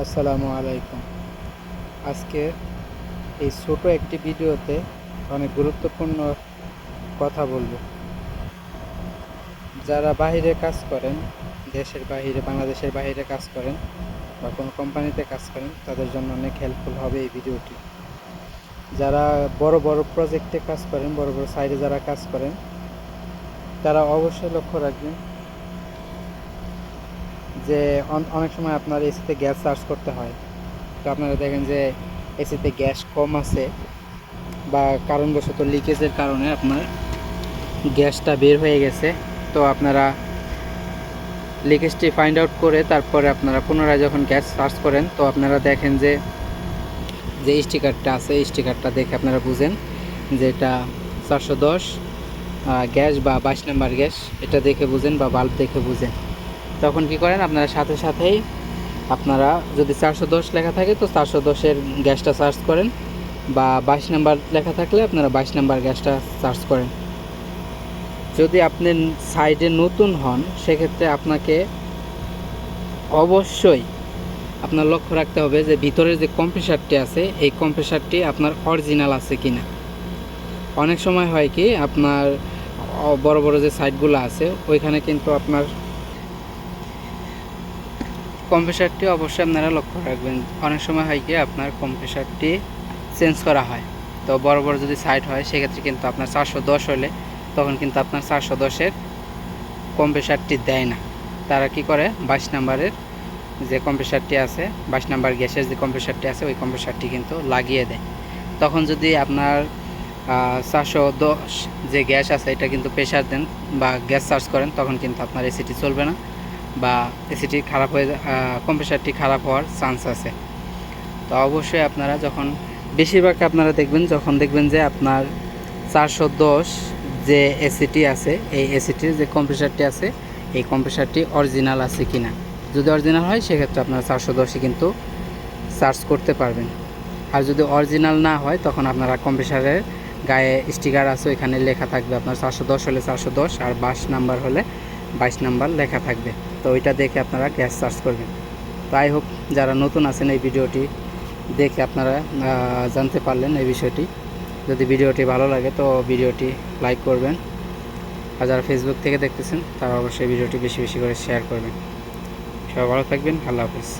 আসসালামু আলাইকুম। আজকে এই ছোট একটি ভিডিওতে অনেক গুরুত্বপূর্ণ কথা বলব। যারা বাইরে কাজ করেন, দেশের বাইরে, বাংলাদেশের বাইরে কাজ করেন বা কোনো কোম্পানিতে কাজ করেন, তাদের জন্য অনেক হেল্পফুল হবে এই ভিডিওটি। যারা বড় বড় প্রজেক্টে কাজ করেন, বড় বড় সাইডে যারা কাজ করেন, তারা অবশ্যই লক্ষ্য রাখবেন যে অন- অনেক সময় আপনার এসিতে গ্যাস চার্জ করতে হয়। তো আপনারা দেখেন যে এসিতে গ্যাস কম আছে বা কারণবশত লিকেজের কারণে আপনার গ্যাসটা বের হয়ে গেছে। তো আপনারা লিকেজটি ফাইন্ড আউট করে তারপরে আপনারা পুনরায় যখন গ্যাস চার্জ করেন, তো আপনারা দেখেন যে যে স্টিকারটা আছে স্টিকারটা দেখে আপনারা বুঝেন যে এটা চারশো দশ গ্যাস বা বাইশ নাম্বার গ্যাস। এটা দেখে বুঝেন বা বাল্ব দেখে বুঝেন। তখন কি করেন? আপনারা সাথে সাথেই আপনারা যদি চারশো দশ লেখা থাকে, তো চারশো দশের গ্যাসটা চার্জ করেন বা বাইশ নাম্বার লেখা থাকলে আপনারা বাইশ নাম্বার গ্যাসটা চার্জ করেন। যদি আপনি সাইডে নতুন হন, সেক্ষেত্রে আপনাকে অবশ্যই আপনার লক্ষ্য রাখতে হবে যে ভিতরের যে কম্প্রেসারটি আছে, এই কম্প্রেসারটি আপনার অরিজিনাল আছে কি না অনেক সময় হয় কি, আপনার বড় বড় যে সাইটগুলো আছে, ওইখানে কিন্তু আপনার কম্প্রেসারটি অবশ্যই আপনারা লক্ষ্য রাখবেন। অনেক সময় হয় কি, আপনার কম্প্রেসারটি চেঞ্জ করা হয়। তো বড় বড় যদি সাইট হয়, সেক্ষেত্রে কিন্তু আপনার চারশো দশ হলে তখন কিন্তু আপনার চারশো দশের কম্প্রেসারটি দেয় না। তারা কি করে? বাইশ নাম্বারের যে কম্প্রেসারটি আছে, বাইশ নাম্বার গ্যাসের যে কম্প্রেসারটি আছে, ওই কম্প্রেসারটি কিন্তু লাগিয়ে দেয়। তখন যদি আপনার চারশো দশ যে গ্যাস আছে, এটা কিন্তু প্রেশার দেন বা গ্যাস চার্জ করেন, তখন কিন্তু আপনার এসিটি চলবে না। বা এসিটি খারাপ হয়ে কম্প্রেসারটি খারাপ হওয়ার চান্স আছে। তো অবশ্যই আপনারা যখন বেশিরভাগ আপনারা দেখবেন যখন দেখবেন যে আপনার চারশো দশ যে এসিটি আছে, এই এসিটির যে কম্প্রেসারটি আছে, এই কম্প্রেসারটি অরিজিনাল আছে কি না যদি অরিজিনাল হয়, সেক্ষেত্রে আপনারা চারশো দশই কিন্তু চার্জ করতে পারবেন। আর যদি অরিজিনাল না হয়, তখন আপনারা কম্প্রেসারের গায়ে স্টিকার আছে, ওইখানে লেখা থাকবে আপনার চারশো দশ হলে চারশো দশ, আর বাইশ নাম্বার হলে বাইশ নাম্বার লেখা থাকবে। তো ওইটা দেখে আপনারা গ্যাস চার্জ করবেন। তো আই হোপ যারা নতুন আছেন এই ভিডিওটি দেখে আপনারা জানতে পারলেন এই বিষয়টি। যদি ভিডিওটি ভালো লাগে তো ভিডিওটি লাইক করবেন। আর যারা ফেসবুক থেকে দেখতেছেন, তারা অবশ্যই ভিডিওটি বেশি বেশি করে শেয়ার করবেন। সবাই ভালো থাকবেন, আল্লাহ হাফিজ।